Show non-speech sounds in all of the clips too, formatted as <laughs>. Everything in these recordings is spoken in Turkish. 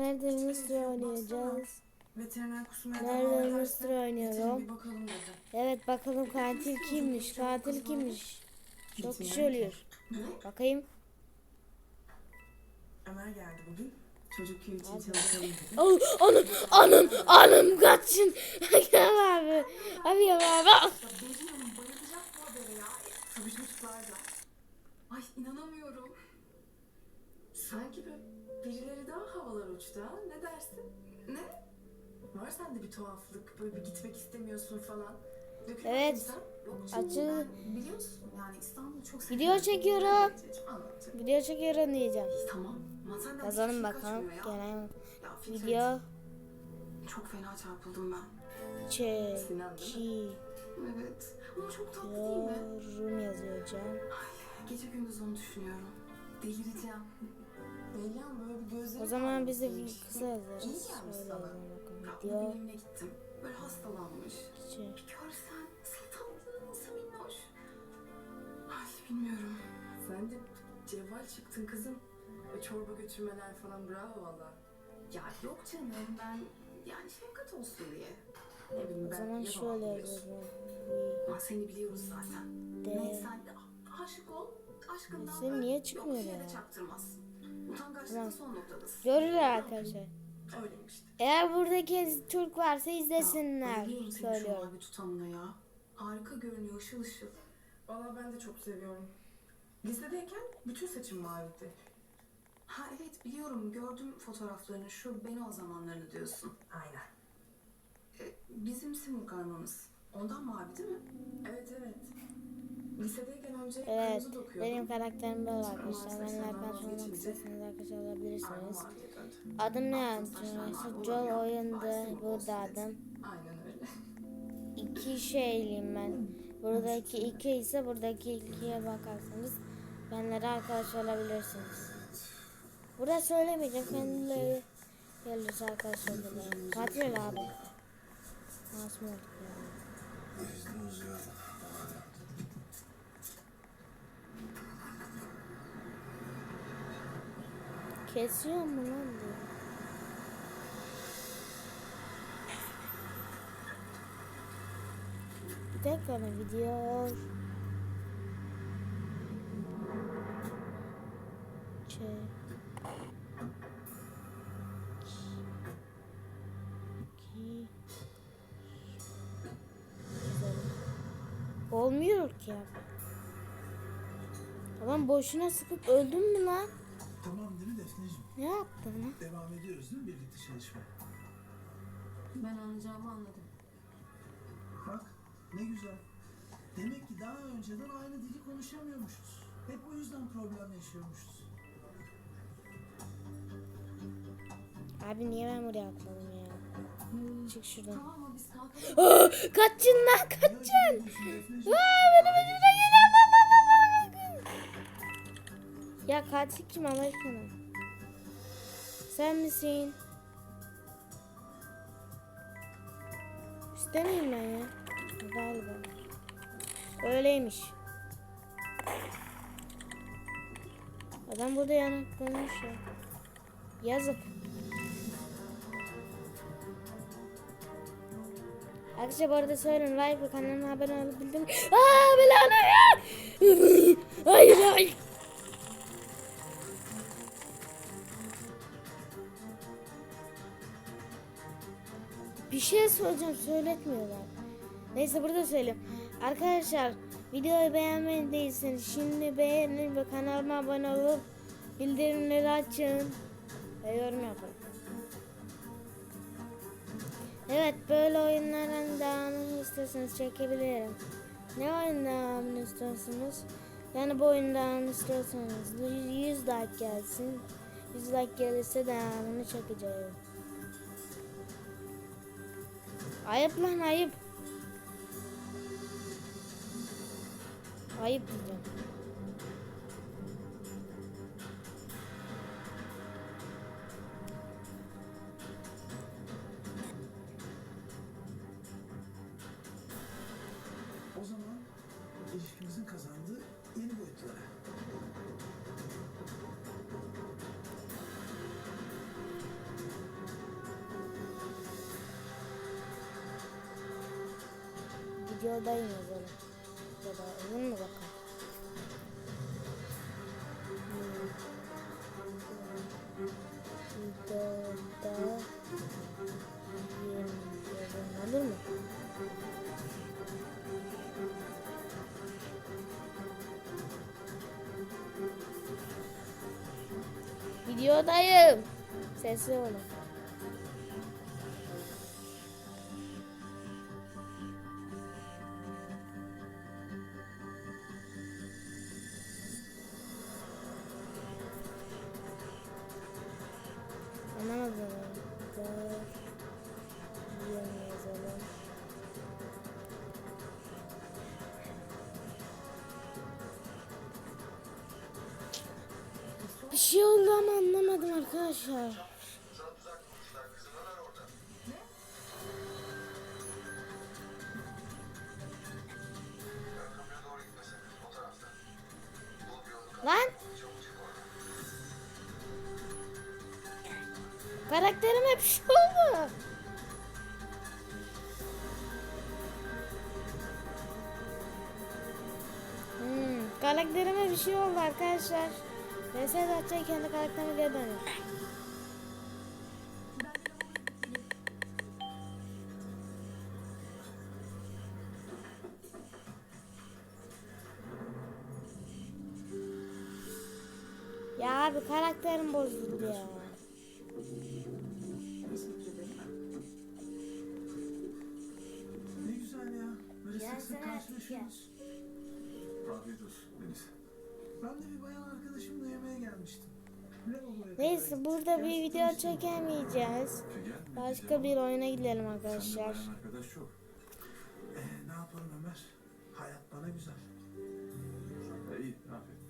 Nerede Mısır oynayacağız? Veteriner kusmaya Nerede Mısır bir bakalım dedi. Evet bakalım katil kimmiş? Katil kimmiş? Çok kişi ölüyor. Bakayım. Ömer geldi bugün. Çocuk köy için çalışalım dedi. Oh, anam, anam, anam kaçın. <laughs> Gel abi. Abi gel abi. Ya Bejin Hanım bayılacak bu habere ya. Tabii çocuklar da. Ay inanamıyorum. Sanki böyle birileri daha havalar uçtu ha. Ne dersin? Ne? Var sende bir tuhaflık. Böyle bir gitmek istemiyorsun falan. Dökülme Evet. insan. Yok canım, Acı. ben biliyorsun yani İstanbul'u çok Video seviyorum. çekiyorum. Anlat canım. Video çekiyorum diyeceğim. Tamam. Ama senden Yazalım şey bakalım. kaçmıyor ya. Gelen Ya Fikret, video Çok fena çarpıldım ben. Sinan değil? Evet. Ama çok tatlı değil mi? çekiyorum yazıyor hocam. Gece gündüz onu düşünüyorum. Delireceğim. Böyle bir gözleri O zaman biz de bir kısa yazarız. İyi gelmiş Şöyle sana. yazalım bakalım. Onun evine gittim. Böyle hastalanmış. çek. Bir görsen tatlı, nasıl minnoş. Ay bilmiyorum. Sen de cevval çıktın kızım. Ve çorba götürmeler falan bravo valla. Ya yok canım ben yani şefkat olsun diye. Ne bileyim O ben zaman şöyle yazalım. Ama seni biliyoruz zaten. De. Neyse sen de aşık ol. Aşkından Senin da niye çıkmıyor yok, ya? de çaktırmazsın. Utangaçlıkta son noktadasın. Görürler arkadaşlar. Eğer buradaki Türk varsa izlesinler. şu Söylüyorum. mavi tutamına ya. Harika görünüyor ışıl ışıl. Valla ben de çok seviyorum. Lisedeyken bütün saçım maviydi. Ha evet biliyorum gördüm fotoğraflarını şu beni o zamanlarını diyorsun. Aynen. E, bizim simul karmamız. Ondan mavi değil mi? Evet evet. Evet. Benim karakterim böyle arkadaşlar. Benimle arkadaş olmak isterseniz arkadaş olabilirsiniz. Adım ne mavi Joel oyunda burada adım. İki şeyliyim ben. Buradaki iki ise buradaki ikiye bakarsanız benlere arkadaş olabilirsiniz. Burada söylemeyeceğim. Kendileri gelirse arkadaş olurlar. Katil abi. Masum olduk ya. Kesiyor mu lan bu? Bir dakika mı video? Ki. Olmuyor ki abi. Adam boşuna sıkıp öldün mü lan? Tamam değil mi Defneciğim? Ne yaptın? Devam ediyoruz değil mi birlikte çalışmaya? Ben anlayacağımı anladım. Bak ne güzel. Demek ki daha önceden aynı dili konuşamıyormuşuz. Hep o yüzden problem yaşıyormuşuz. Abi niye ben buraya atladım ya? Çık şuradan. Tamam mı biz kalkalım. <gasps> Kaçın lan kaçın. acele ediyorsun Defneciğim? Ya katil kim aşkına? Sen misin? İstemeyeyim ben ya. Galiba. Öyleymiş. Adam burada yanıklamış ya. Yazık. Arkadaşlar bu arada söyleyin like ve kanalıma abone olup bildirim. Aaa belanı ya. Hayır hayır. Bir şey söyleyeceğim söyletmiyorlar. Neyse burada söyleyeyim. Arkadaşlar videoyu beğenmediyseniz şimdi beğenin ve kanalıma abone olup bildirimleri açın ve yorum yapın. Evet böyle oyunların devamını istiyorsanız çekebilirim. Ne oyun devamını istiyorsunuz? Yani bu oyun devamını istiyorsanız 100 like gelsin. 100 like gelirse devamını çekeceğim. Ayıp lan ayıp. Ayıp diyeceğim. O zaman ilişkimizin kazandığı yeni boyutlara. Videodayım yazalım. Ya da olur mu bakalım. Videoda yazalım olur mu? Videodayım. Sesli olun. Oldu. Hmm, karakterime bir şey oldu arkadaşlar. Reset atacak kendi karakterime geri dönüyor. Ya abi karakterim bozuldu ya. Sık karşılaşıyoruz. Afiyet olsun Deniz. Ben de bir bayan arkadaşımla yemeğe gelmiştim. Neyse burada bir video çekemeyeceğiz. Başka bir oyuna gidelim arkadaşlar. arkadaş çok. Ee, ne yapalım Ömer? Hayat bana güzel. E, iyi, afiyet.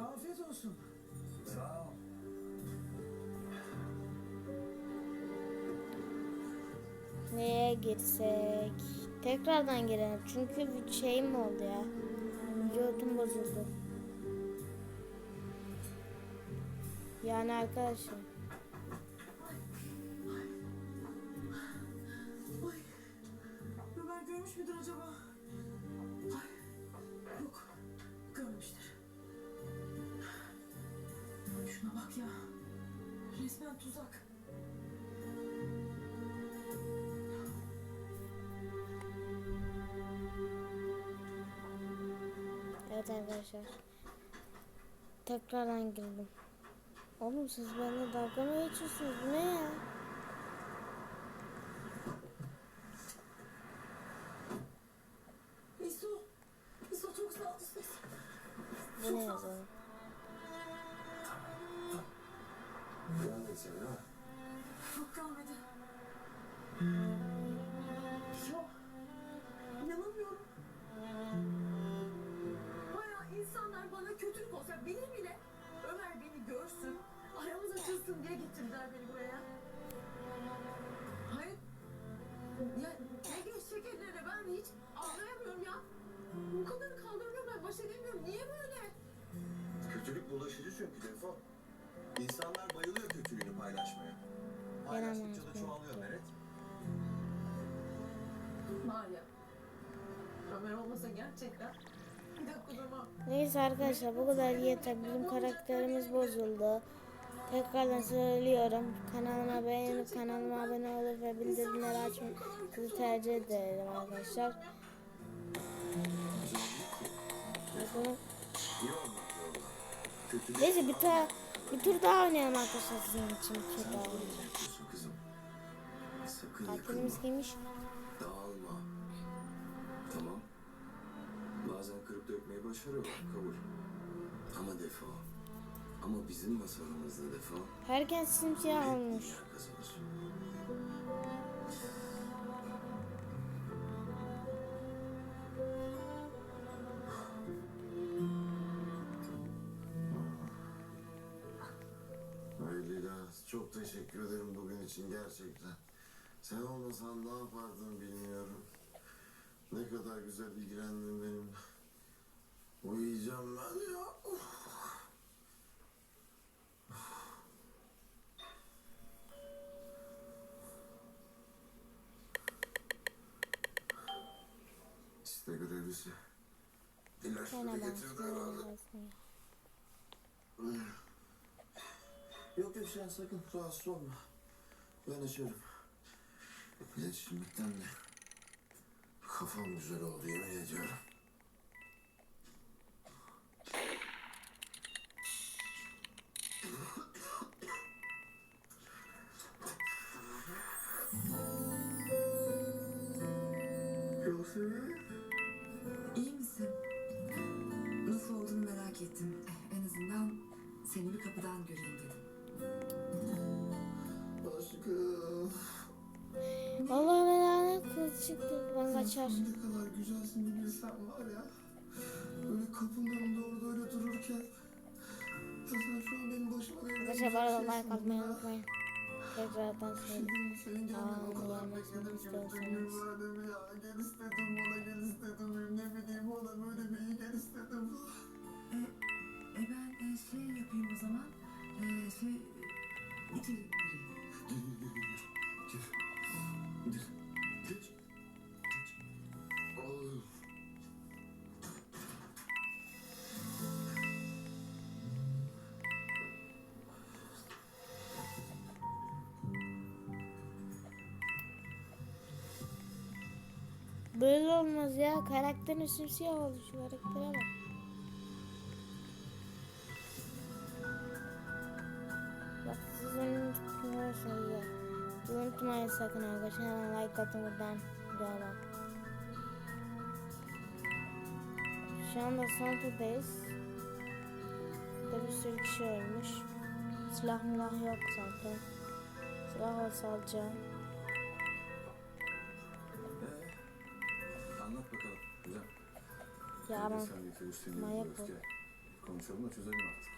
Afiyet olsun. Sağ ol. Neye girsek? Tekrardan girelim. Çünkü bir şeyim oldu ya. Vücudum bozuldu. Yani arkadaşlar. Ömer görmüş müdür acaba? Yok. Görmüştür. Şuna bak ya. Resmen tuzak. Arkadaşlar. Tekrardan girdim. Oğlum siz benimle dalga mı geçiyorsunuz? Ne ya? Bu ne yazalım? Gerçekten. Neyse arkadaşlar bu kadar yeter. Bizim karakterimiz bozuldu. Tekrardan söylüyorum. Kanalıma beğenip kanalıma abone olup ve bildirimleri açmayı tercih ederim arkadaşlar. Neyse bir, ta, bir tur daha oynayalım arkadaşlar sizin için. Bir tur daha oynayalım. yapıyorsun kızım. Bazen kırıp dökmeyi başarıyorlar kabul. Ama Defo. Ama bizim masalımızda Defo. Herkes simsiyah olmuş. kazanır. Çok teşekkür ederim bugün için gerçekten. Sen olmasan ne yapardım bilmiyorum. Ne kadar güzel ilgilendin benimle. Uyuyacağım ben ya. Uf. birisi. İlaçları getirdi herhalde. Yok yok sen sakın rahatsız olma. Ben açarım. İletişimlikten de kafam güzel oldu yemin ediyorum. Çıktı. Ben kaçar. Ne kadar güzelsin bir bilsen var ya. Böyle kapının önünde orada öyle dururken. Ya sen şu an benim başıma verebileceğin Arkadaşlar bu arada şey like atmayı sundun ya. unutmayın. Tekrardan söyleyeyim. Senin gelmeni o kadar bekledim ki böyle bir ya. Gel istedim ona gel istedim. Ne bileyim ona böyle bir iyi gel Böyle olmaz ya. Karakterin simsiyah oldu şu karaktere bak. Bak siz unutmuyorsunuz ya. Unutmayın sakın arkadaşlar. Hemen like atın buradan. Videodan. Şu anda son turdayız. Burada bir sürü kişi ölmüş. Silah milah yok zaten. Silah olsa alacağım. Ya ben manyak öfke. Konuşalım da çözelim artık.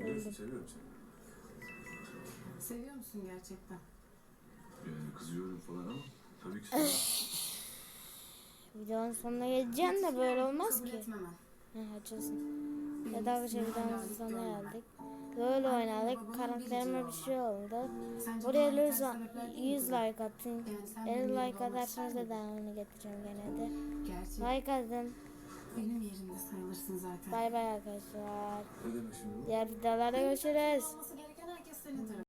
Biliyorsun seviyorum seni. Seviyor musun gerçekten? Yani kızıyorum falan ama tabii ki seviyorum. videonun sonuna geleceğim de böyle olmaz ki. Heh, açılsın. Evet arkadaşlar videomuzun dik sonuna geldik. Böyle oynadık. Karakterime bir şey oldu. Buraya lütfen sebepler değil mi 100 bu? like atın. Yani sen 50 benim like atarsanız da devamını getireceğim gene de. Like atın. Benim yerimde sayılırsın zaten. Bay bay arkadaşlar. Ne demek şimdi bu? Diğer videolarda görüşürüz. Olması gereken herkes senin tarafın.